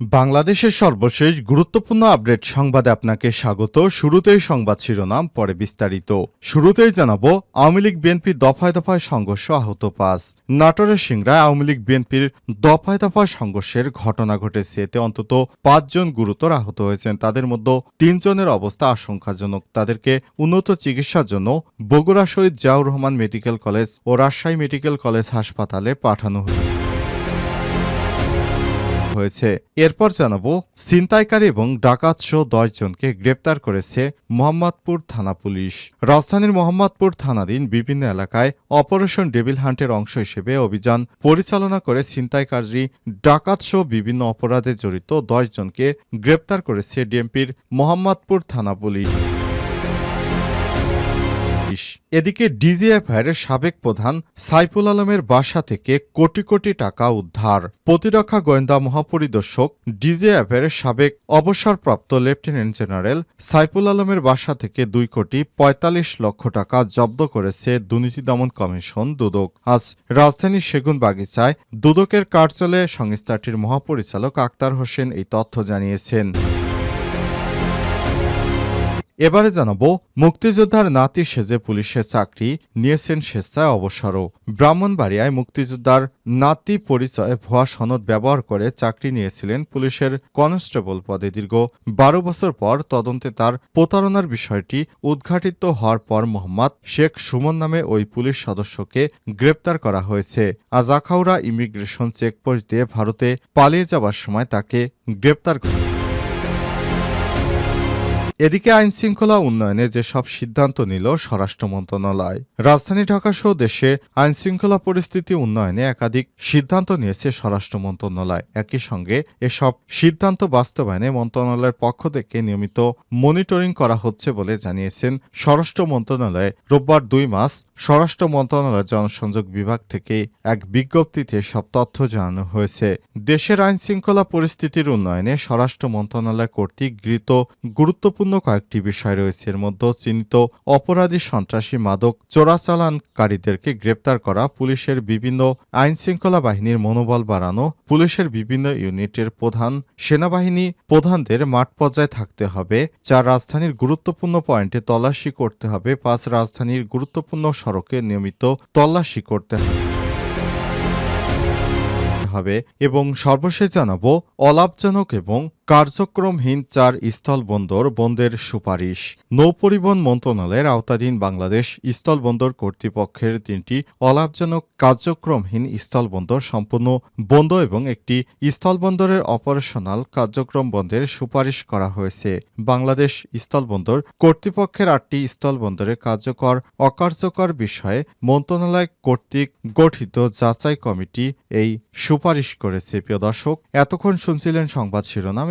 বাংলাদেশের সর্বশেষ গুরুত্বপূর্ণ আপডেট সংবাদে আপনাকে স্বাগত। শুরুতেই সংবাদ শিরোনাম, পরে বিস্তারিত। শুরুতেই জানাব, আওয়ামী লীগ বিএনপির দফায় দফায় সংঘর্ষ আহত পাঁচ। নাটোরের সিংড়ায় আওয়ামী লীগ বিএনপির দফায় দফায় সংঘর্ষের ঘটনা ঘটেছে। এতে অন্তত পাঁচজন গুরুতর আহত হয়েছেন। তাদের মধ্যে তিনজনের অবস্থা আশঙ্কাজনক। তাদেরকে উন্নত চিকিৎসার জন্য বগুড়া শহীদ জিয়াউর রহমান মেডিকেল কলেজ ও রাজশাহী মেডিকেল কলেজ হাসপাতালে পাঠানো হয়েছে হয়েছে। এরপর জানাব, ছিনতাইকারী এবং ডাকাত সহ দশ জনকে গ্রেপ্তার করেছে মোহাম্মদপুর থানা পুলিশ। রাজধানীর মোহাম্মদপুর থানাধীন বিভিন্ন এলাকায় অপারেশন ডেভিল হান্টের অংশ হিসেবে অভিযান পরিচালনা করে ছিনতাইকারী, ডাকাত সহ বিভিন্ন অপরাধে জড়িত দশ জনকে গ্রেপ্তার করেছে ডিএমপির মোহাম্মদপুর থানা পুলিশ। এদিকে ডিজিএফআইয়ের সাবেক প্রধান সাইফুল আলমের বাসা থেকে কোটি কোটি টাকা উদ্ধার। প্রতিরক্ষা গোয়েন্দা মহাপরিদর্শক ডিজিএফআইয়ের সাবেক অবসরপ্রাপ্ত লেফটেন্যান্ট জেনারেল সাইফুল আলমের বাসা থেকে দুই কোটি পঁয়তাল্লিশ লক্ষ টাকা জব্দ করেছে দুর্নীতি দমন কমিশন দুদক। আজ রাজধানীর সেগুন বাগিচায় দুদকের কার্যালয়ে সংস্থাটির মহাপরিচালক আক্তার হোসেন এই তথ্য জানিয়েছেন। এবারে জানাব, মুক্তিযোদ্ধার নাতি সেজে পুলিশের চাকরি নিয়েছেন স্বেচ্ছায় অবসরও। ব্রাহ্মণবাড়িয়ায় মুক্তিযোদ্ধার নাতি পরিচয়ে ভুয়া সনদ ব্যবহার করে চাকরি নিয়েছিলেন পুলিশের কনস্টেবল পদে। দীর্ঘ বারো বছর পর তদন্তে তার প্রতারণার বিষয়টি উদ্ঘাটিত হওয়ার পর মোহাম্মদ শেখ সুমন নামে ওই পুলিশ সদস্যকে গ্রেপ্তার করা হয়েছে। আজ আখাউড়া ইমিগ্রেশন চেকপোস্ট দিয়ে ভারতে পালিয়ে যাবার সময় তাকে গ্রেপ্তার করা এদিকে আইন শৃঙ্খলা উন্নয়নে যেসব সিদ্ধান্ত নিল স্বরাষ্ট্র মন্ত্রণালয়, রাজধানী ঢাকাসহ দেশে আইন শৃঙ্খলা পরিস্থিতি উন্নয়নে একাধিক সিদ্ধান্ত নিয়েছে স্বরাষ্ট্র মন্ত্রণালয়। একই সঙ্গে এসব সিদ্ধান্ত বাস্তবায়নে মন্ত্রণালয়ের পক্ষ থেকে নিয়মিত মনিটরিং করা হচ্ছে বলে জানিয়েছেন স্বরাষ্ট্র মন্ত্রণালয়ে। রোববার দুই মাস স্বরাষ্ট্র মন্ত্রণালয়ের জনসংযোগ বিভাগ থেকে এক বিজ্ঞপ্তিতে সব তথ্য জানানো হয়েছে। দেশের আইন শৃঙ্খলা পরিস্থিতির উন্নয়নে স্বরাষ্ট্র মন্ত্রণালয় কর্তৃক গৃহীত গুরুত্বপূর্ণ কয়েকটি বিষয় রয়েছে। এর মধ্যে চিহ্নিত অপরাধী সন্ত্রাসী মাদক চোরাচালানকারীদেরকে গ্রেপ্তার করা, পুলিশের বিভিন্ন আইন শৃঙ্খলা বাহিনীর মনোবল বাড়ানো, পুলিশের বিভিন্ন ইউনিটের প্রধান সেনাবাহিনী প্রধানদের মাঠ পর্যায়ে থাকতে হবে, চার রাজধানীর গুরুত্বপূর্ণ পয়েন্টে তল্লাশি করতে হবে, পাঁচ রাজধানীর গুরুত্বপূর্ণ সড়কে নিয়মিত তল্লাশি করতে হবে হবে এবং সর্বশেষ জানাব, অলাভজনক এবং কার্যক্রমহীন চার স্থলবন্দর বন্ধের সুপারিশ। নৌপরিবহন মন্ত্রণালয়ের আওতাধীন বাংলাদেশ স্থলবন্দর কর্তৃপক্ষের তিনটি অলাভজনক কার্যক্রমহীন স্থলবন্দর সম্পূর্ণ বন্ধ এবং একটি স্থলবন্দরের অপারেশনাল কার্যক্রম বন্ধের সুপারিশ করা হয়েছে। বাংলাদেশ স্থলবন্দর কর্তৃপক্ষের আটটি স্থলবন্দরে কার্যকর অকার্যকর বিষয়ে মন্ত্রণালয় কর্তৃক গঠিত যাচাই কমিটি এই সুপারিশ করেছে। প্রিয় দর্শক, এতক্ষণ শুনছিলেন সংবাদ শিরোনাম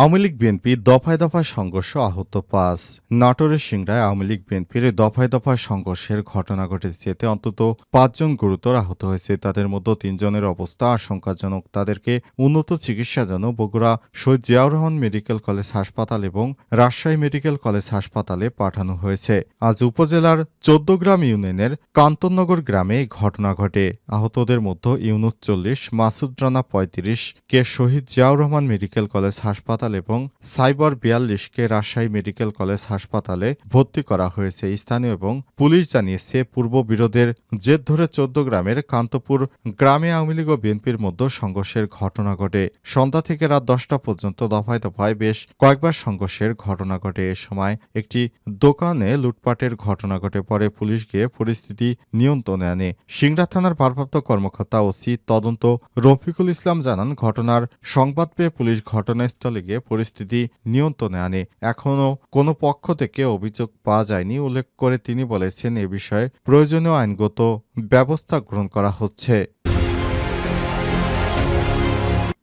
আওয়ামী লীগ বিএনপি দফায় দফায় সংঘর্ষ আহত পাঁচ। নাটোরের সিংড়ায় আওয়ামী লীগ বিএনপির দফায় দফায় সংঘর্ষের ঘটনা ঘটেছে। এতে অন্তত পাঁচজন গুরুতর আহত হয়েছে। তাদের মধ্যে তিনজনের অবস্থা আশঙ্কাজনক। তাদেরকে উন্নত চিকিৎসার জন্য বগুড়া শহীদ জিয়াউর রহমান মেডিকেল কলেজ হাসপাতাল এবং রাজশাহী মেডিকেল কলেজ হাসপাতালে পাঠানো হয়েছে। আজ উপজেলার চোদ্দগ্রাম ইউনিয়নের কান্তননগর গ্রামে ঘটনা ঘটে। আহতদের মধ্যে ইউনুস চল্লিশ, মাসুদ রানা পঁয়ত্রিশ, কে শহীদ জিয়াউর রহমান মেডিকেল কলেজ হাসপাতাল এবং সাইবার বিয়াল্লিশকে রাজশাহী মেডিকেল কলেজ হাসপাতালে ভর্তি করা হয়েছে। স্থানীয় এবং পুলিশ জানিয়েছে, পূর্ব বিরোধের জেদ ধরে চোদ্দ গ্রামের কান্তপুর গ্রামে আওয়ামী লীগ ও বিএনপির মধ্যে সংঘর্ষের ঘটনা ঘটে। সন্ধ্যা থেকে রাত দশটা পর্যন্ত দফায় দফায় বেশ কয়েকবার সংঘর্ষের ঘটনা ঘটে। এ সময় একটি দোকানে লুটপাটের ঘটনা ঘটে। পরে পুলিশ গিয়ে পরিস্থিতি নিয়ন্ত্রণে আনে। সিংড়া থানার ভারপ্রাপ্ত কর্মকর্তা ওসি তদন্ত রফিকুল ইসলাম জানান, ঘটনার সংবাদ পেয়ে পুলিশ ঘটনাস্থলে গিয়ে পরিস্থিতি নিয়ন্ত্রণে আনে। এখনও কোনো পক্ষ থেকে অভিযোগ পাওয়া যায়নি, উল্লেখ করে তিনি বলেছেন এ বিষয়ে প্রয়োজনীয় আইনগত ব্যবস্থা গ্রহণ করা হচ্ছে।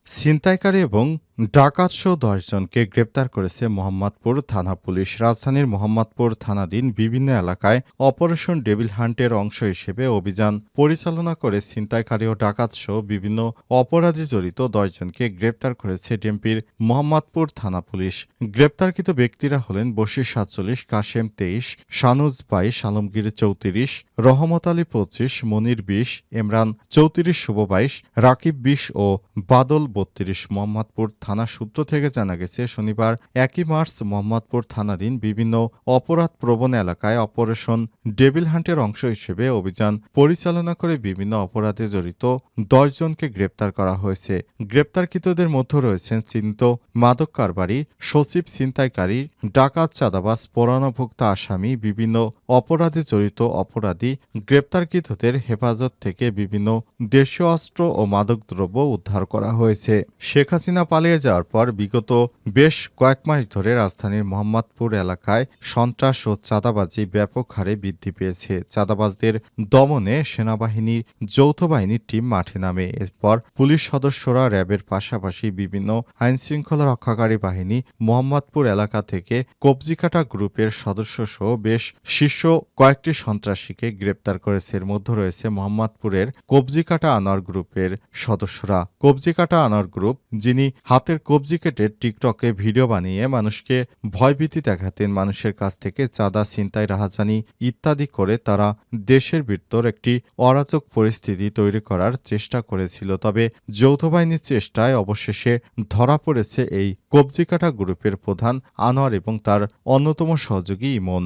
ছিনতাইকারী এবং ডাকাতসহ দশজনকে গ্রেপ্তার করেছে মোহাম্মদপুর থানা পুলিশ। রাজধানীর মোহাম্মদপুর থানাধীন বিভিন্ন এলাকায় অপারেশন ডেভিল হান্টের অংশ হিসেবে অভিযান পরিচালনা করে ছিনতাইকারী ও ডাকাতসহ বিভিন্ন অপরাধে জড়িত দশজনকে গ্রেপ্তার করেছে ডিএমপির মোহাম্মদপুর থানা পুলিশ। গ্রেপ্তারকৃত ব্যক্তিরা হলেন বশির সাতচল্লিশ, কাশেম তেইশ, শানুজ বাইশ, আলমগীর চৌত্রিশ, রহমত আলী পঁচিশ, মনির বিশ, ইমরান চৌত্রিশ, শুভ বাইশ, রাকিব বিশ ও বাদল বত্রিশ। মোহাম্মদপুর থানা সূত্র থেকে জানা গেছে, শনিবার একই মার্চ মোহাম্মদপুর থানাধীন বিভিন্ন অপরাধ প্রবণ এলাকায় অপারেশন ডেভিল হান্টের অংশ হিসেবে অভিযান পরিচালনা করে বিভিন্ন অপরাধে জড়িত দশজনকে গ্রেপ্তার করা হয়েছে। গ্রেপ্তারকৃতদের মধ্যে রয়েছেন চিহ্নিত মাদক কারবারি, সচিব ছিনতাইকারী, ডাকাত চাঁদাবাস পরাণভুক্ত আসামি, বিভিন্ন অপরাধে জড়িত অপরাধী, গ্রেপ্তারকৃতদের হেফাজত থেকে বিভিন্ন দেশীয় অস্ত্র ও মাদকদ্রব্য উদ্ধার করা হয়েছে। শেখ হাসিনা পালিয়ে যাওয়ার পর বিগত বেশ কয়েক মাস ধরে রাজধানীর মোহাম্মদপুর এলাকায় সন্ত্রাস ও চাঁদাবাজি ব্যাপক হারে বৃদ্ধি পেয়েছে। চাঁদাবাজদের দমনে সেনাবাহিনীর যৌথ বাহিনীর টিম মাঠে নামে। এরপর পুলিশ সদস্যরা র্যাবের পাশাপাশি বিভিন্ন আইনশৃঙ্খলা রক্ষাকারী বাহিনী মোহাম্মদপুর এলাকা থেকে কবজিকাটা গ্রুপের সদস্যসহ বেশ শীর্ষ কয়েকটি সন্ত্রাসীকে গ্রেপ্তার করেছে। এর মধ্যে রয়েছে মোহাম্মদপুরের কবজিকাটা আনোয়ার গ্রুপের সদস্যরা। কবজিকাটা আনোয়ার গ্রুপ, যিনি হাতের কবজি কেটে টিকটকে ভিডিও বানিয়ে মানুষকে ভয়ভীতি দেখাতেন। মানুষের কাছ থেকে চাঁদা, ছিনতাই, রাহাজানি ইত্যাদি করে তারা দেশের ভিতর একটি অরাজক পরিস্থিতি তৈরি করার চেষ্টা করেছিল। তবে যৌথ বাহিনীর চেষ্টায় অবশেষে ধরা পড়েছে এই কবজিকাটা গ্রুপের প্রধান আনোয়ার এবং তার অন্যতম সহযোগী ইমন।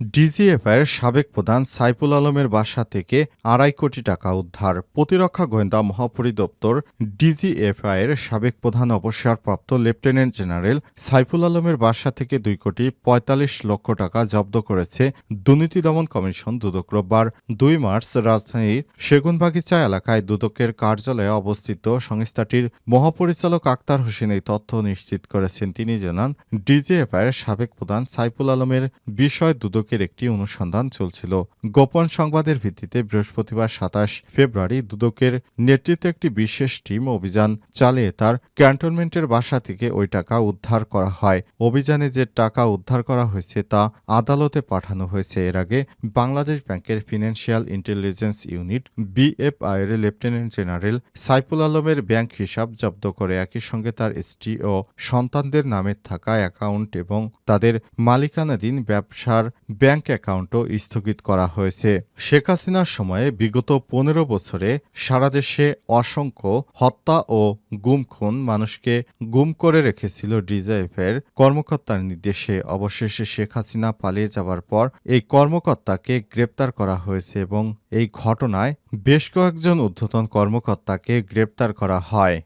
ডিজিএফআইয়ের সাবেক প্রধান সাইফুল আলমের বাসা থেকে আড়াই কোটি টাকা উদ্ধার। প্রতিরক্ষা গোয়েন্দা মহাপরিদপ্তর ডিজিএফআইয়ের সাবেক প্রধান অবসরপ্রাপ্ত লেফটেন্যান্ট জেনারেল সাইফুল আলমের বাসা থেকে দুই কোটি পঁয়তাল্লিশ লক্ষ টাকা জব্দ করেছে দুর্নীতি দমন কমিশন দুদক রোববার দুই মার্চ রাজধানীর সেগুনবাগিচা এলাকায় দুদকের কার্যালয়ে অবস্থিত সংস্থাটির মহাপরিচালক আক্তার হোসেন এই তথ্য নিশ্চিত করেছেন। তিনি জানান, ডিজিএফআইয়ের সাবেক প্রধান সাইফুল আলমের বিষয় দুদকের একটি অনুসন্ধান চলছিল। গোপন সংবাদের ভিত্তিতে বৃহস্পতিবার সাতাশ ফেব্রুয়ারি দুদকের নেতৃত্বে একটি বিশেষ টিম অভিযান চালিয়ে তার ক্যান্টনমেন্টের বাসা থেকে ওই টাকা উদ্ধার করা হয়। অভিযানে যে টাকা উদ্ধার করা হয়েছে তা আদালতে পাঠানো হয়েছে। এর আগে বাংলাদেশ ব্যাংকের financial intelligence unit B F I এর লেফটেন্যান্ট জেনারেল সাইফুল আলমের ব্যাংক হিসাব জব্দ করে একই সঙ্গে তার স্ত্রী ও সন্তানদের নামে থাকা অ্যাকাউন্ট এবং তাদের মালিকানাধীন ব্যবসার ব্যাংক অ্যাকাউন্টও স্থগিত করা হয়েছে। শেখ হাসিনার সময়ে বিগত পনেরো বছরে সারা দেশে অসংখ্য হত্যা ও গুম খুন মানুষকে গুম করে রেখেছিল ডিজাইফের কর্মকর্তার নির্দেশে। অবশেষে শেখ হাসিনা পালিয়ে যাওয়ার পর এই কর্মকর্তাকে গ্রেপ্তার করা হয়েছে এবং এই ঘটনায় বেশ কয়েকজন ঊর্ধ্বতন কর্মকর্তাকে গ্রেপ্তার করা হয়।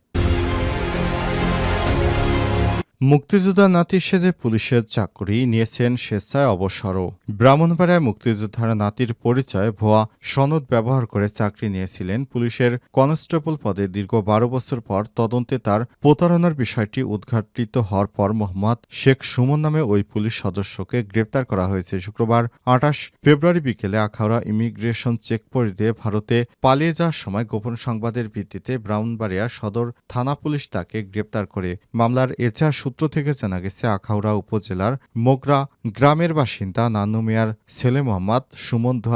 মুক্তিযোদ্ধা নাতি সেজে পুলিশের চাকরি নিয়েছেন স্বেচ্ছায় অবসরও। ব্রাহ্মণবাড়ায় মুক্তিযোদ্ধার নাতির পরিচয় ভুয়া সনদ ব্যবহার করে চাকরি নিয়েছিলেন পুলিশের কনস্টেবল পদে দীর্ঘ বারো বছর পর তদন্তে তার প্রতারণার বিষয়টি উদ্ঘাটিত হওয়ার পর মোহাম্মদ শেখ সুমন নামে ওই পুলিশ সদস্যকে গ্রেপ্তার করা হয়েছে। শুক্রবার আঠাশ ফেব্রুয়ারি বিকেলে আখাউড়া ইমিগ্রেশন চেকপোস্ট ভারতে পালিয়ে যাওয়ার সময় গোপন সংবাদের ভিত্তিতে ব্রাহ্মণবাড়িয়া সদর থানা পুলিশ তাকে গ্রেপ্তার করে। মামলার এচা সূত্র থেকে জানা গেছে আখাউড়া উপজেলার মোগরা গ্রামের বাসিন্দা নানু মিয়ার ছেলে মোহাম্মদ। সুমন দু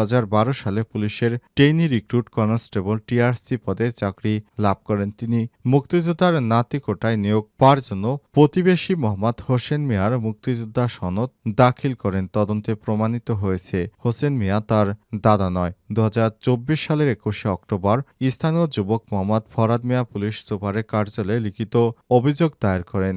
সালে পুলিশের টেইনি রিক্রুট কনস্টেবল টিআরসি পদে চাকরি লাভ করেন। তিনি মুক্তিযোদ্ধার নাতি কোটায় নিয়োগ পাওয়ার জন্য প্রতিবেশী মোহাম্মদ হোসেন মিয়ার মুক্তিযোদ্ধা সনদ দাখিল করেন। তদন্তে প্রমাণিত হয়েছে, হোসেন মিয়া তার দাদা নয়। দু সালের একুশে অক্টোবর স্থানীয় যুবক মোহাম্মদ ফরাদ মিয়া পুলিশ সুপারের কার্যালয়ে লিখিত অভিযোগ দায়ের করেন।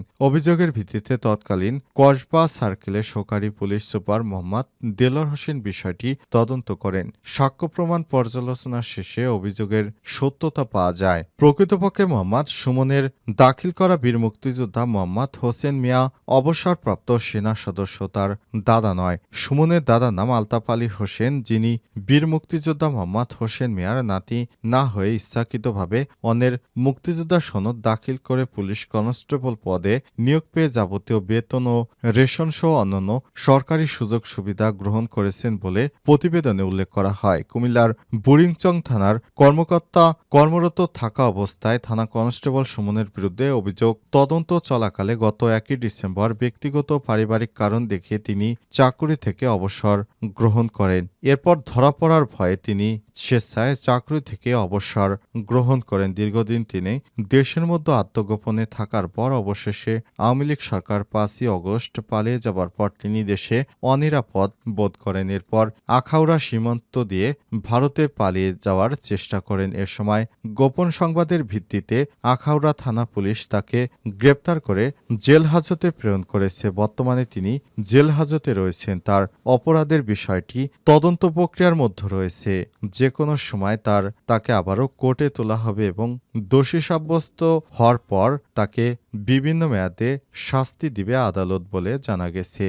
অভিযোগের ভিত্তিতে তৎকালীন কসবা সার্কেলের সহকারী পুলিশ সুপার মোহাম্মদ দেলোয়ার হোসেন বিষয়টি তদন্ত করেন। সাক্ষ্য প্রমাণ পর্যালোচনা শেষে অভিযোগের সত্যতা পাওয়া যায়। প্রকৃতপক্ষে মোহাম্মদ সুমনের দাখিল করা বীর মুক্তিযোদ্ধা মোহাম্মদ হোসেন মিয়া অবসরপ্রাপ্ত সেনা সদস্য তার দাদা নয়। সুমনের দাদা নাম আলতাফ আলী হোসেন, যিনি বীর মুক্তিযোদ্ধা মোহাম্মদ হোসেন মিয়ার নাতি। না হয়ে ইচ্ছাকৃতভাবে অন্যের মুক্তিযোদ্ধা সনদ দাখিল করে পুলিশ কনস্টেবল পদে নিয়োগ নিয়োগ পেয়ে যাবতীয় বেতন ও রেশন সহ অন্যান্য সরকারি সুযোগ সুবিধা গ্রহণ করেছেন বলে প্রতিবেদনে উল্লেখ করা হয়। কুমিল্লার বুড়িংচং থানার কর্মকর্তা কর্মরত থাকা অবস্থায় থানা কনস্টেবল সুমনের বিরুদ্ধে অভিযোগ তদন্ত চলাকালে গত একই ডিসেম্বর ব্যক্তিগত পারিবারিক কারণ দেখিয়ে তিনি চাকুরি থেকে অবসর গ্রহণ করেন। এরপর ধরা পড়ার ভয়ে তিনি স্বেচ্ছায় চাকরি থেকে অবসর গ্রহণ করেন। দীর্ঘদিন তিনি দেশের মধ্যে আত্মগোপনে থাকার পর অবশেষে আওয়ামী লীগ সরকার পাঁচই অগস্ট পালিয়ে যাবার পর তিনি দেশে অনিরাপদ বোধ করেন। এরপর আখাউড়া সীমান্ত দিয়ে ভারতে পালিয়ে যাওয়ার চেষ্টা করেন। এ সময় গোপন সংবাদের ভিত্তিতে আখাউড়া থানা পুলিশ তাকে গ্রেপ্তার করে জেল হাজতে প্রেরণ করেছে। বর্তমানে তিনি জেল হাজতে রয়েছেন। তার অপরাধের বিষয়টি তদন্ত প্রক্রিয়ার মধ্যে রয়েছে। যে কোনো সময় তার, তাকে আবারও কোর্টে তোলা হবে এবং দোষী সাব্যস্ত হওয়ার পর তাকে বিভিন্ন মেয়াদে শাস্তি দিবে আদালত বলে জানা গেছে।